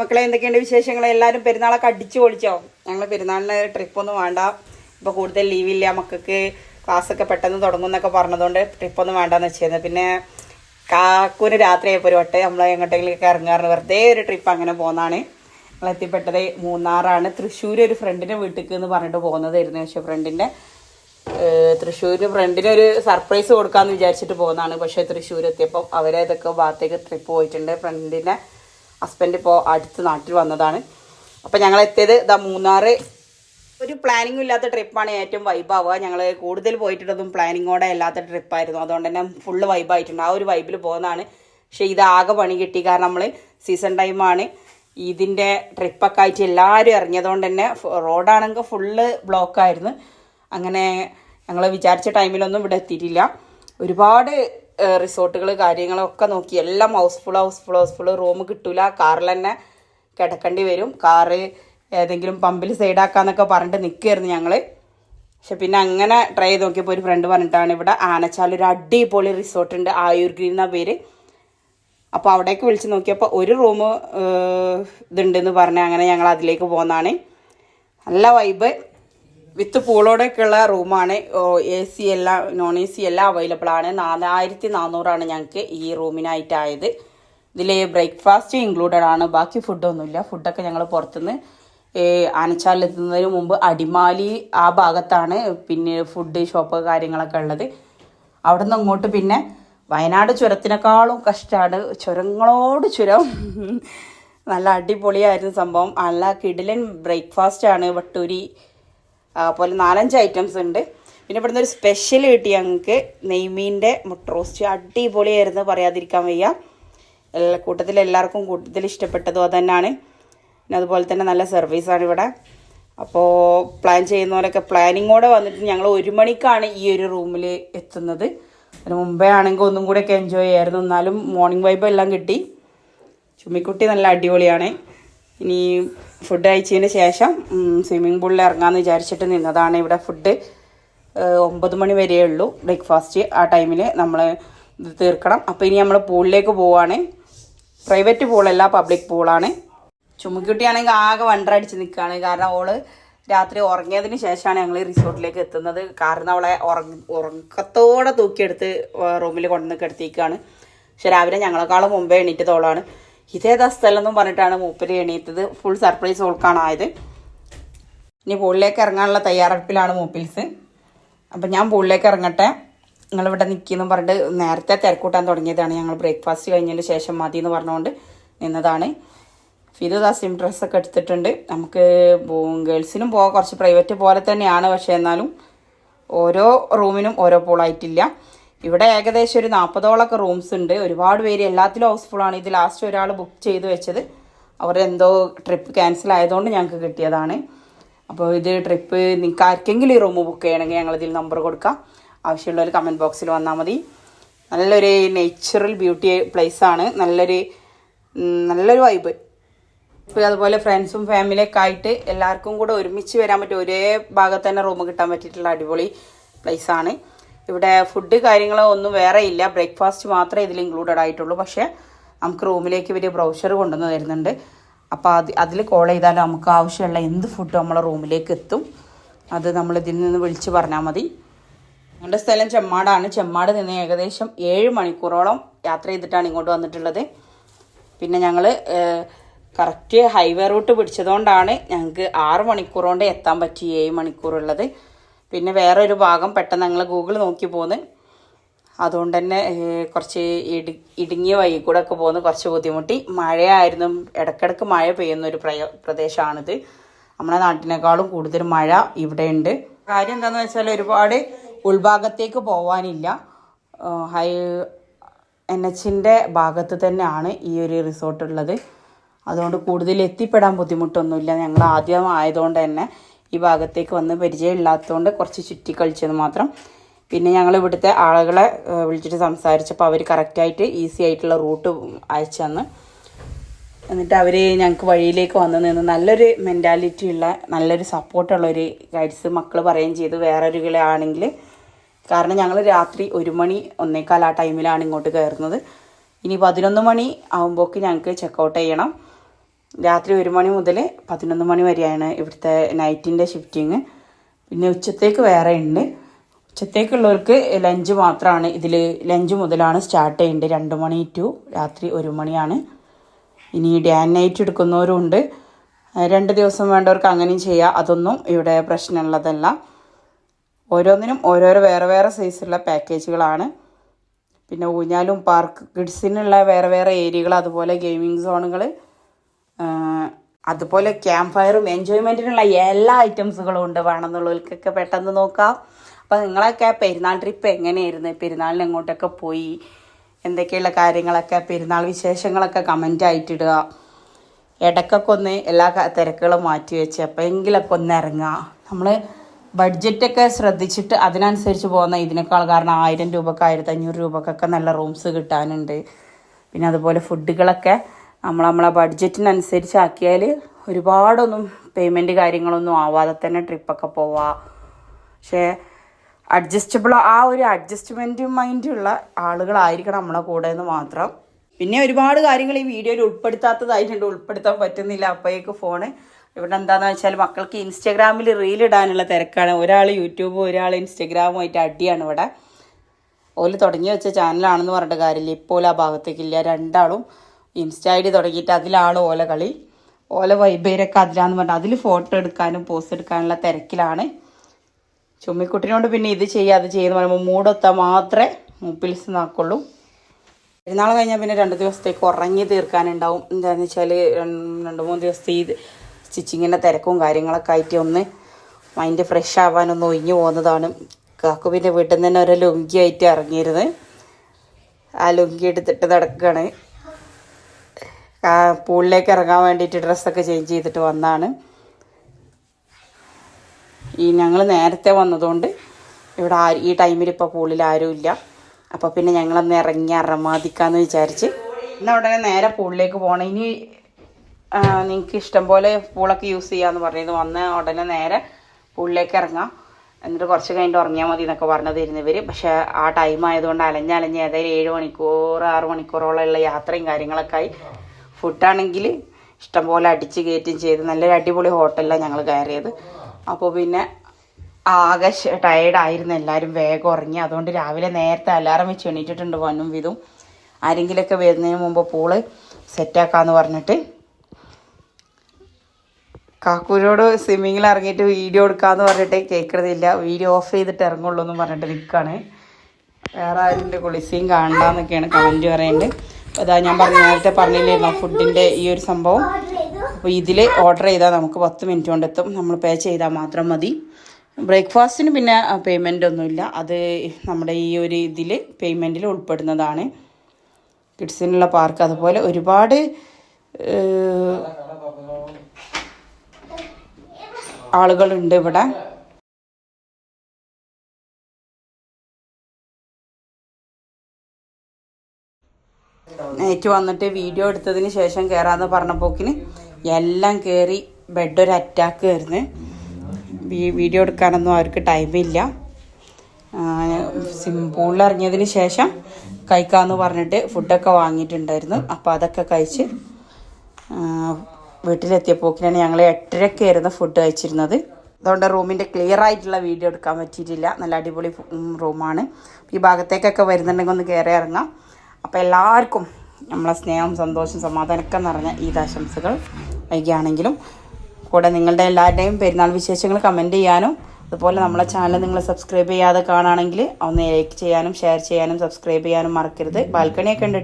മക്കളെ എന്തൊക്കെയുണ്ട് വിശേഷങ്ങൾ എല്ലാവരും പെരുന്നാളൊക്കെ അടിച്ചു പൊളിച്ചോ? ഞങ്ങൾ പെരുന്നാളിന് ട്രിപ്പൊന്നും വേണ്ട. ഇപ്പോൾ കൂടുതൽ ലീവില്ല. മക്കൾക്ക് ക്ലാസ്സൊക്കെ പെട്ടെന്ന് തുടങ്ങും എന്നൊക്കെ പറഞ്ഞതുകൊണ്ട് ട്രിപ്പൊന്നും വേണ്ടെന്ന് വെച്ചിരുന്നു. പിന്നെ കാക്കൂന് രാത്രി ആയപ്പോൾ ഒരു വട്ടം നമ്മൾ എങ്ങോട്ടെങ്കിലൊക്കെ ഇറങ്ങാറുണ്ട്. വെറുതെ ഒരു ട്രിപ്പ് അങ്ങനെ പോകുന്നതാണ് ഞങ്ങൾ മൂന്നാറാണ്. തൃശ്ശൂർ ഒരു ഫ്രണ്ടിന്റെ വീട്ടിലേക്ക് എന്ന് പറഞ്ഞിട്ട് പോകുന്നതായിരുന്നു പക്ഷേ ഫ്രണ്ടിന്റെ തൃശ്ശൂർ ഫ്രണ്ടിന് ഒരു സർപ്രൈസ് കൊടുക്കാമെന്ന് വിചാരിച്ചിട്ട് പോകുന്നതാണ് പക്ഷേ തൃശ്ശൂർ എത്തിയപ്പോൾ അവരെ ഇതൊക്കെ ഭാഗത്തേക്ക് ട്രിപ്പ് പോയിട്ടുണ്ട്. ഫ്രണ്ടിന്റെ ഹസ്ബൻഡ് ഇപ്പോൾ അടുത്ത് നാട്ടിൽ വന്നതാണ്. അപ്പോൾ ഞങ്ങൾ എത്തിയത് ഇതാ മൂന്നാർ ഒരു പ്ലാനിങ്ങും ഇല്ലാത്ത ട്രിപ്പാണ് ഏറ്റവും വൈബാവുക ഞങ്ങൾ കൂടുതൽ പോയിട്ടുള്ളതും പ്ലാനിങ്ങോടെ അല്ലാത്ത ട്രിപ്പായിരുന്നു അതുകൊണ്ട് തന്നെ ഫുള്ള് വൈബായിട്ടുണ്ട് ആ ഒരു വൈബിൽ പോകുന്നതാണ്. പക്ഷേ ഇത് ആകെ പണി കിട്ടി. കാരണം നമ്മൾ സീസൺ ടൈമാണ് ഇതിന്റെ ട്രിപ്പൊക്കെ ആയിട്ട് എല്ലാവരും ഇറങ്ങിയതുകൊണ്ട് തന്നെ റോഡാണെങ്കിൽ ഫുള്ള് ബ്ലോക്കായിരുന്നു അങ്ങനെ ഞങ്ങൾ വിചാരിച്ച ടൈമിലൊന്നും ഇവിടെ എത്തിയിട്ടില്ല. ഒരുപാട് റിസോർട്ടുകൾ കാര്യങ്ങളൊക്കെ നോക്കി. എല്ലാം ഹൗസ്ഫുൾ ഹൗസ്ഫുൾ ഹൗസ്ഫുൾ റൂം കിട്ടൂല. കാറിൽ തന്നെ കിടക്കേണ്ടി വരും. കാറ് ഏതെങ്കിലും പമ്പിൽ സൈഡാക്കാന്നൊക്കെ പറഞ്ഞിട്ട് നിൽക്കുകയായിരുന്നു ഞങ്ങൾ പക്ഷെ പിന്നെ അങ്ങനെ ട്രൈ ചെയ്ത് നോക്കിയപ്പോൾ ഒരു ഫ്രണ്ട് പറഞ്ഞിട്ടാണ് ഇവിടെ ആനച്ചാൽ ഒരു അടിപൊളി റിസോർട്ട് ഉണ്ട് ആയൂർ ഗ്രീൻ എന്ന പേര്. അപ്പോൾ അവിടേക്ക് വിളിച്ച് നോക്കിയപ്പോൾ ഒരു റൂം ഇതുണ്ടെന്ന് പറഞ്ഞ് അങ്ങനെ ഞങ്ങൾ അതിലേക്ക് പോകുന്നതാണ് നല്ല വൈബ് വിത്ത് പൂളോടൊക്കെയുള്ള റൂമാണ്. എ സി എല്ലാം നോൺ എ സി എല്ലാം അവൈലബിൾ ആണ്. നാലായിരത്തി നാനൂറാണ് ഞങ്ങൾക്ക് ഈ റൂമിനായിട്ടായത്. ഇതിൽ ബ്രേക്ക്ഫാസ്റ്റ് ഇൻക്ലൂഡഡ് ആണ്. ബാക്കി ഫുഡൊന്നുമില്ല ഫുഡൊക്കെ ഞങ്ങൾ പുറത്തുനിന്ന് ആനച്ചാലെത്തുന്നതിന് മുമ്പ് അടിമാലി ആ ഭാഗത്താണ് പിന്നെ ഫുഡ് ഷോപ്പ് കാര്യങ്ങളൊക്കെ ഉള്ളത്. അവിടെ നിന്ന് അങ്ങോട്ട് പിന്നെ വയനാട് ചുരത്തിനേക്കാളും കഷ്ടമാണ്. ചുരങ്ങളോട് ചുരം. നല്ല അടിപൊളിയായിരുന്നു സംഭവം. നല്ല കിടിലൻ ബ്രേക്ക്ഫാസ്റ്റ് ആണ്. വട്ടൂരി അതുപോലെ നാലഞ്ച് ഐറ്റംസ് ഉണ്ട്. പിന്നെ ഇവിടുന്ന് ഒരു സ്പെഷ്യൽ കിട്ടി ഞങ്ങൾക്ക്. നെയ്മീന്റെ മുട്ട റോസ്റ്റ് അടിപൊളിയായിരുന്നു പറയാതിരിക്കാൻ വയ്യ. എല്ലാ കൂട്ടത്തിൽ എല്ലാവർക്കും കൂട്ടത്തിൽ ഇഷ്ടപ്പെട്ടതും അതുതന്നെയാണ്. പിന്നെ അതുപോലെ തന്നെ നല്ല സർവീസാണ് ഇവിടെ. അപ്പോൾ പ്ലാൻ ചെയ്യുന്നവരൊക്കെ പ്ലാനിങ്ങോടെ വന്നിട്ട് ഞങ്ങൾ ഒരു മണിക്കാണ് ഈ ഒരു റൂമിൽ എത്തുന്നത്. അതിന് മുമ്പേ ആണെങ്കിൽ ഒന്നും കൂടെയൊക്കെ എൻജോയ് ചെയ്യായിരുന്നു. എന്നാലും മോർണിംഗ് വൈബ് എല്ലാം കിട്ടി. ചുമ്മിക്കുട്ടി നല്ല അടിപൊളിയാണ്. ഇനി ഫുഡ് കഴിച്ചതിന് ശേഷം സ്വിമ്മിംഗ് പൂളിൽ ഇറങ്ങാമെന്ന് വിചാരിച്ചിട്ട് നിന്നതാണ് ഇവിടെ ഫുഡ് ഒമ്പത് മണി വരെ ഉള്ളൂ ബ്രേക്ക്ഫാസ്റ്റ് ആ ടൈമിൽ നമ്മൾ തീർക്കണം. അപ്പോൾ ഇനി നമ്മൾ പൂളിലേക്ക് പോവാണ്. പ്രൈവറ്റ് പൂളല്ല പബ്ലിക് പൂളാണ് ചുമക്കുട്ടിയാണെങ്കിൽ ആകെ വണ്ടറടിച്ച് നിൽക്കുകയാണ് കാരണം ഓൾ രാത്രി ഉറങ്ങിയതിന് ശേഷമാണ് ഞങ്ങൾ റിസോർട്ടിലേക്ക് എത്തുന്നത്. കാരണം അവളെ ഉറങ്ങ ഉറക്കത്തോടെ തൂക്കിയെടുത്ത് റൂമിൽ കൊണ്ടുവന്ന് കിടത്തിയിരിക്കുകയാണ് പക്ഷെ രാവിലെ ഞങ്ങളെക്കാളും മുമ്പേ എണീറ്റ് തോളാണ് ഇതേതാ സ്ഥലം എന്നും പറഞ്ഞിട്ടാണ് മൂപ്പര് എണീറ്റത് ഫുൾ സർപ്രൈസ് ഓൾക്കാണായത്. ഇനി പൂളിലേക്ക് ഇറങ്ങാനുള്ള തയ്യാറെടുപ്പിലാണ് മൂപ്പിൽസ്. അപ്പം ഞാൻ പൂളിലേക്ക് ഇറങ്ങട്ടെ. നിങ്ങളിവിടെ നിൽക്കുന്നു പറഞ്ഞിട്ട് നേരത്തെ തിരക്കൂട്ടാൻ തുടങ്ങിയതാണ്. ഞങ്ങൾ ബ്രേക്ക്ഫാസ്റ്റ് കഴിഞ്ഞതിന് ശേഷം മതി എന്ന് പറഞ്ഞുകൊണ്ട് നിന്നതാണ് ഫിദുദാ സിം ഡ്രസ്സൊക്കെ എടുത്തിട്ടുണ്ട്. നമുക്ക് ഗേൾസിനും പോകാം. കുറച്ച് പ്രൈവറ്റ് പോലെ തന്നെയാണ്. പക്ഷേ എന്നാലും ഓരോ റൂമിനും ഓരോ പൂളായിട്ടില്ല ഇവിടെ ഏകദേശം ഒരു നാൽപ്പതോളൊക്കെ റൂംസ് ഉണ്ട്. ഒരുപാട് പേര് എല്ലാത്തിലും ഹൗസ്ഫുള്ളാണ് ഇത് ലാസ്റ്റ് ഒരാൾ ബുക്ക് ചെയ്ത് വെച്ചത്. എന്തോ ട്രിപ്പ് ക്യാൻസൽ ആയതുകൊണ്ട് ഞങ്ങൾക്ക് കിട്ടിയതാണ്. അപ്പോൾ ഇത് ട്രിപ്പ് നിങ്ങൾക്ക് ആർക്കെങ്കിലും ഈ റൂം ബുക്ക് ചെയ്യണമെങ്കിൽ ഞങ്ങളിതിൽ നമ്പർ കൊടുക്കാം. ആവശ്യമുള്ളവർ കമന്റ് ബോക്സിൽ വന്നാൽ മതി. നല്ലൊരു നേച്ചുറൽ ബ്യൂട്ടി പ്ലേസ് ആണ്. നല്ലൊരു നല്ലൊരു വൈബ് ഇപ്പോൾ അതുപോലെ ഫ്രണ്ട്സും ഫാമിലിയൊക്കെ ആയിട്ട് എല്ലാവർക്കും കൂടെ ഒരുമിച്ച് വരാൻ പറ്റും ഒരേ ഭാഗത്ത് തന്നെ റൂം കിട്ടാൻ പറ്റിയിട്ടുള്ള അടിപൊളി പ്ലേസ് ആണ്. ഇവിടെ ഫുഡ് കാര്യങ്ങളോ ഒന്നും വേറെ ഇല്ല. ബ്രേക്ക്ഫാസ്റ്റ് മാത്രമേ ഇതിൽ ഇൻക്ലൂഡഡ് ആയിട്ടുള്ളൂ. പക്ഷേ നമുക്ക് റൂമിലേക്ക് വലിയ ബ്രൗഷർ കൊണ്ടുവന്ന് തരുന്നുണ്ട്. അപ്പോൾ അത് അതിൽ കോൾ ചെയ്താൽ നമുക്ക് ആവശ്യമുള്ള എന്ത് ഫുഡ് നമ്മളെ റൂമിലേക്ക് എത്തും. അത് നമ്മൾ ഇതിൽ നിന്ന് വിളിച്ച് പറഞ്ഞാൽ മതി. ഞങ്ങളുടെ സ്ഥലം ചെമ്മാടാണ്. ചെമ്മാട് നിന്ന് ഏകദേശം ഏഴ് മണിക്കൂറോളം യാത്ര ചെയ്തിട്ടാണ് ഇങ്ങോട്ട് വന്നിട്ടുള്ളത്. പിന്നെ ഞങ്ങൾ കറക്റ്റ് ഹൈവേ റൂട്ട് പിടിച്ചതുകൊണ്ടാണ് ഞങ്ങൾക്ക് ആറ് മണിക്കൂർ എത്താൻ പറ്റി ഏഴ് മണിക്കൂറുള്ളത്. പിന്നെ വേറൊരു ഭാഗം പെട്ടെന്ന് ഞങ്ങൾ ഗൂഗിൾ നോക്കി പോന്ന്. അതുകൊണ്ട് തന്നെ കുറച്ച് ഇടി ഇടുങ്ങിയ വഴി കൂടെ ഒക്കെ പോകുന്ന കുറച്ച് ബുദ്ധിമുട്ടി. മഴയായിരുന്നു. ഇടയ്ക്കിടയ്ക്ക് മഴ പെയ്യുന്ന ഒരു പ്രയ പ്രദേശമാണിത് നമ്മുടെ നാട്ടിനേക്കാളും കൂടുതൽ മഴ ഇവിടെയുണ്ട്. കാര്യം എന്താണെന്ന് വെച്ചാൽ ഒരുപാട് ഉൾഭാഗത്തേക്ക് പോവാനില്ല. ഹൈ എൻ എച്ചിന്റെ ഭാഗത്ത് തന്നെയാണ് ഈ ഒരു റിസോർട്ട് ഉള്ളത് അതുകൊണ്ട് കൂടുതൽ എത്തിപ്പെടാൻ ബുദ്ധിമുട്ടൊന്നുമില്ല. ഞങ്ങൾ ആദ്യം ആയതുകൊണ്ട് തന്നെ ഈ ഭാഗത്തേക്ക് വന്ന് പരിചയമില്ലാത്തതുകൊണ്ട് കുറച്ച് ചുറ്റി കളിച്ചത് മാത്രം. പിന്നെ ഞങ്ങൾ ഇവിടുത്തെ ആളുകളെ വിളിച്ചിട്ട് സംസാരിച്ചപ്പോൾ അവർ കറക്റ്റായിട്ട് ഈസി ആയിട്ടുള്ള റൂട്ട് അയച്ചു തന്ന്. എന്നിട്ട് അവർ ഞങ്ങൾക്ക് വഴിയിലേക്ക് വന്നു നിന്ന് നല്ലൊരു മെന്റാലിറ്റി ഉള്ള നല്ലൊരു സപ്പോർട്ടുള്ള ഒരു ഗൈഡ്സ് മക്കൾ പറയുകയും ചെയ്തു. വേറൊരു ആണെങ്കിൽ കാരണം ഞങ്ങൾ രാത്രി ഒരു മണി ഒന്നേക്കാൽ ആ ടൈമിലാണ് ഇങ്ങോട്ട് കയറുന്നത്. ഇനി പതിനൊന്ന് മണി ആകുമ്പോൾക്ക് ഞങ്ങൾക്ക് ചെക്കൗട്ട് ചെയ്യണം. രാത്രി ഒരു മണി മുതൽ പതിനൊന്ന് മണി വരെയാണ് ഇവിടുത്തെ നൈറ്റിന്റെ ഷിഫ്റ്റിങ് പിന്നെ ഉച്ചത്തേക്ക് വേറെ ഉണ്ട് ഉച്ചത്തേക്കുള്ളവർക്ക് ലഞ്ച് മാത്രമാണ് ഇതിൽ ലഞ്ച് മുതലാണ് സ്റ്റാർട്ട് ചെയ്യേണ്ടത് രണ്ട് മണി ടു രാത്രി ഒരു മണിയാണ്. ഇനി ഡേ ആൻഡ് നൈറ്റ് എടുക്കുന്നവരും ഉണ്ട്. രണ്ട് ദിവസം വേണ്ടവർക്ക് അങ്ങനെയും ചെയ്യാം. അതൊന്നും ഇവിടെ പ്രശ്നമുള്ളതല്ല. ഓരോന്നിനും ഓരോരോ വേറെ വേറെ സൈസുള്ള പാക്കേജുകളാണ് പിന്നെ ഊഞ്ഞാലും പാർക്ക് കിഡ്സിനുള്ള വേറെ വേറെ ഏരിയകൾ അതുപോലെ ഗെയിമിംഗ് സോണുകൾ അതുപോലെ ക്യാമ്പ് ഫയറും എൻജോയ്മെന്റിനുള്ള എല്ലാ ഐറ്റംസുകളും ഉണ്ട്. വേണമെന്നുള്ളവർക്കൊക്കെ പെട്ടെന്ന് നോക്കാം. അപ്പോൾ നിങ്ങളൊക്കെ പെരുന്നാൾ ട്രിപ്പ് എങ്ങനെയായിരുന്നു? പെരുന്നാളിന് എങ്ങോട്ടൊക്കെ പോയി? എന്തൊക്കെയുള്ള കാര്യങ്ങളൊക്കെ? പെരുന്നാൾ വിശേഷങ്ങളൊക്കെ കമന്റ് ആയിട്ടിടുക ഇടയ്ക്കൊക്കെ ഒന്ന് എല്ലാ തിരക്കുകളും മാറ്റി വെച്ച് എപ്പോഴെങ്കിലൊക്കെ ഒന്ന് ഇറങ്ങുക. നമ്മൾ ബഡ്ജറ്റൊക്കെ ശ്രദ്ധിച്ചിട്ട് അതിനനുസരിച്ച് പോകുന്ന ഇതിനേക്കാൾ കാരണം ആയിരം രൂപക്ക് ആയിരത്തി അഞ്ഞൂറ് രൂപക്കൊക്കെ നല്ല റൂംസ് കിട്ടാനുണ്ട്. പിന്നെ അതുപോലെ ഫുഡുകളൊക്കെ നമ്മൾ നമ്മളെ ബഡ്ജറ്റിനനുസരിച്ച് ആക്കിയാൽ ഒരുപാടൊന്നും പേയ്മെന്റ് കാര്യങ്ങളൊന്നും ആവാതെ തന്നെ ട്രിപ്പൊക്കെ പോവാം. പക്ഷേ അഡ്ജസ്റ്റബിൾ ആ ഒരു അഡ്ജസ്റ്റ്മെന്റ് മൈൻഡുള്ള ആളുകളായിരിക്കണം നമ്മളെ കൂടെ എന്ന് മാത്രം. പിന്നെ ഒരുപാട് കാര്യങ്ങൾ ഈ വീഡിയോയിൽ ഉൾപ്പെടുത്താത്തതായിട്ടുണ്ട്. ഉൾപ്പെടുത്താൻ പറ്റുന്നില്ല അപ്പോഴേക്ക് ഫോണ് ഇവിടെ എന്താണെന്ന് വെച്ചാൽ മക്കൾക്ക് ഇൻസ്റ്റഗ്രാമിൽ റീൽ ഇടാനുള്ള തിരക്കാണ്. ഒരാൾ യൂട്യൂബും ഒരാൾ ഇൻസ്റ്റഗ്രാമുമായിട്ട് അടിയാണ് ഇവിടെ. ഓൽ തുടങ്ങി വെച്ച ചാനലാണെന്ന് പറഞ്ഞിട്ട് കാര്യമില്ല. ഇപ്പോൾ ആ ഭാഗത്തേക്കില്ല. രണ്ടാളും ഇൻസ്റ്റ ഐ ഡി തുടങ്ങിയിട്ട് അതിലാണ് ഓല കളി. ഓല വൈബേരൊക്കെ അതിലാന്ന് പറഞ്ഞാൽ അതിൽ ഫോട്ടോ എടുക്കാനും പോസ്റ്റ് എടുക്കാനുള്ള തിരക്കിലാണ്. ചുമ്മിക്കുട്ടിനോട് പിന്നെ ഇത് ചെയ്യുക അത് ചെയ്യുന്ന പറയുമ്പോൾ മൂടൊത്താൽ മാത്രമേ മുപ്പിൽസ് നാക്കുള്ളൂ പെരുന്നാൾ കഴിഞ്ഞാൽ പിന്നെ രണ്ട് ദിവസത്തേക്ക് ഉറങ്ങി തീർക്കാനുണ്ടാവും. എന്താണെന്ന് വെച്ചാൽ രണ്ട് മൂന്ന് ദിവസത്തെ ഈ സ്റ്റിച്ചിങ്ങിന്റെ തിരക്കും കാര്യങ്ങളൊക്കെ ആയിട്ട് ഒന്ന് മൈൻഡ് ഫ്രഷ് ആവാനൊന്ന് ഒഴിഞ്ഞു പോകുന്നതാണ് കാക്കു പിന്നെ വീട്ടിൽ നിന്ന് തന്നെ ഒരു ലുങ്കി ആയിട്ട് ആ ലുങ്കി എടുത്തിട്ട് നടക്കുകയാണ് പൂളിലേക്ക് ഇറങ്ങാൻ വേണ്ടിയിട്ട് ഡ്രസ്സൊക്കെ ചേഞ്ച് ചെയ്തിട്ട് വന്നാണ്. ഈ ഞങ്ങൾ നേരത്തെ വന്നതുകൊണ്ട് ഇവിടെ ആ ഈ ടൈമിൽ ഇപ്പോൾ പൂളിൽ ആരും ഇല്ല. അപ്പോൾ പിന്നെ ഞങ്ങളൊന്ന് ഇറങ്ങി അറമാദിക്കാമെന്ന് വിചാരിച്ച് ഇന്ന് ഉടനെ നേരെ പൂളിലേക്ക് പോകണം ഇനി നിങ്ങൾക്ക് ഇഷ്ടം പോലെ പൂളൊക്കെ യൂസ് ചെയ്യാമെന്ന് പറഞ്ഞത് വന്ന ഉടനെ നേരെ പൂളിലേക്ക് ഇറങ്ങാം. എന്നിട്ട് കുറച്ച് കഴിഞ്ഞിട്ട് ഉറങ്ങിയാൽ മതി എന്നൊക്കെ പറഞ്ഞത് ഇരുന്നവർ പക്ഷേ ആ ടൈം ആയതുകൊണ്ട് അലഞ്ഞലഞ്ഞ് ഏതായാലും ഏഴ് മണിക്കൂർ ആറ് മണിക്കൂറോളമുള്ള യാത്രയും കാര്യങ്ങളൊക്കെ ആയി. ഫുഡാണെങ്കിൽ ഇഷ്ടംപോലെ അടിച്ച് കയറ്റും ചെയ്ത് നല്ലൊരു അടിപൊളി ഹോട്ടലിലാണ് ഞങ്ങൾ കയറിയത്. അപ്പോൾ പിന്നെ ആകെ ടയേർഡായിരുന്നു എല്ലാവരും വേഗം ഉറങ്ങി. അതുകൊണ്ട് രാവിലെ നേരത്തെ അലാറം വെച്ച് എണീറ്റിട്ടുണ്ട് വന്നും വിധവും ആരെങ്കിലുമൊക്കെ വരുന്നതിന് മുമ്പ് പൂൾ സെറ്റാക്കാന്ന് പറഞ്ഞിട്ട് കാക്കൂരോട് സ്വിമ്മിങ്ങിൽ ഇറങ്ങിയിട്ട് വീഡിയോ എടുക്കാന്ന് പറഞ്ഞിട്ട് കേൾക്കണതില്ല. വീഡിയോ ഓഫ് ചെയ്തിട്ട് ഇറങ്ങുള്ളൂ എന്ന് പറഞ്ഞിട്ട് നിൽക്കുകയാണ് വേറെ ആരും കുളിസിയും കാണണ്ടെന്നൊക്കെയാണ് കമന്റ് പറയുന്നത്. അതാ ഞാൻ പറഞ്ഞ നേരത്തെ പറഞ്ഞില്ലായിരുന്നു ഫുഡിന്റെ ഈ ഒരു സംഭവം. അപ്പോൾ ഇതിൽ ഓർഡർ ചെയ്താൽ നമുക്ക് പത്ത് മിനിറ്റ് കൊണ്ട് എത്തും. നമ്മൾ പേ ചെയ്താൽ മാത്രം മതി. ബ്രേക്ക്ഫാസ്റ്റിന് പിന്നെ പേയ്മെന്റ് ഒന്നുമില്ല. അത് നമ്മുടെ ഈ ഒരു ഇതിൽ പേയ്മെന്റിൽ ഉൾപ്പെടുന്നതാണ്. കിഡ്സിനുള്ള പാർക്ക് അതുപോലെ ഒരുപാട് ആളുകളുണ്ട് ഇവിടെ. നൈറ്റ് വന്നിട്ട് വീഡിയോ എടുത്തതിന് ശേഷം കയറാന്ന് പറഞ്ഞപ്പോക്കിന് എല്ലാം കയറി ബെഡ് ഒരു അറ്റാക്ക് വരുന്നു വീഡിയോ എടുക്കാനൊന്നും അവർക്ക് ടൈമില്ല സിമ്പിളിൽ ഇറങ്ങിയതിന് ശേഷം കഴിക്കാമെന്ന് പറഞ്ഞിട്ട് ഫുഡൊക്കെ വാങ്ങിയിട്ടുണ്ടായിരുന്നു. അപ്പോൾ അതൊക്കെ കഴിച്ച് വീട്ടിലെത്തിയപ്പോക്കിനാണ് ഞങ്ങൾ എട്ടരക്കായിരുന്നു ഫുഡ് കഴിച്ചിരുന്നത്. അതുകൊണ്ട് റൂമിന്റെ ക്ലിയർ ആയിട്ടുള്ള വീഡിയോ എടുക്കാൻ പറ്റിയിട്ടില്ല. നല്ല അടിപൊളി റൂമാണ് ഈ ഭാഗത്തേക്കൊക്കെ വരുന്നുണ്ടെങ്കിൽ ഒന്ന് കയറി ഇറങ്ങാം. അപ്പോൾ എല്ലാവർക്കും നമ്മളെ സ്നേഹം സന്തോഷം സമാധാനമൊക്കെ നിറഞ്ഞ ഈദാശംസകൾ വൈകിയാണെങ്കിലും കൂടെ നിങ്ങളുടെ എല്ലാവരുടെയും പെരുന്നാൾ വിശേഷങ്ങൾ കമന്റ് ചെയ്യാനും അതുപോലെ നമ്മളെ ചാനൽ നിങ്ങൾ സബ്സ്ക്രൈബ് ചെയ്യാതെ കാണുകയാണെങ്കിൽ ഒന്ന് ലൈക്ക് ചെയ്യാനും ഷെയർ ചെയ്യാനും സബ്സ്ക്രൈബ് ചെയ്യാനും മറക്കരുത്. ബാൽക്കണിയൊക്കെ ഉണ്ട്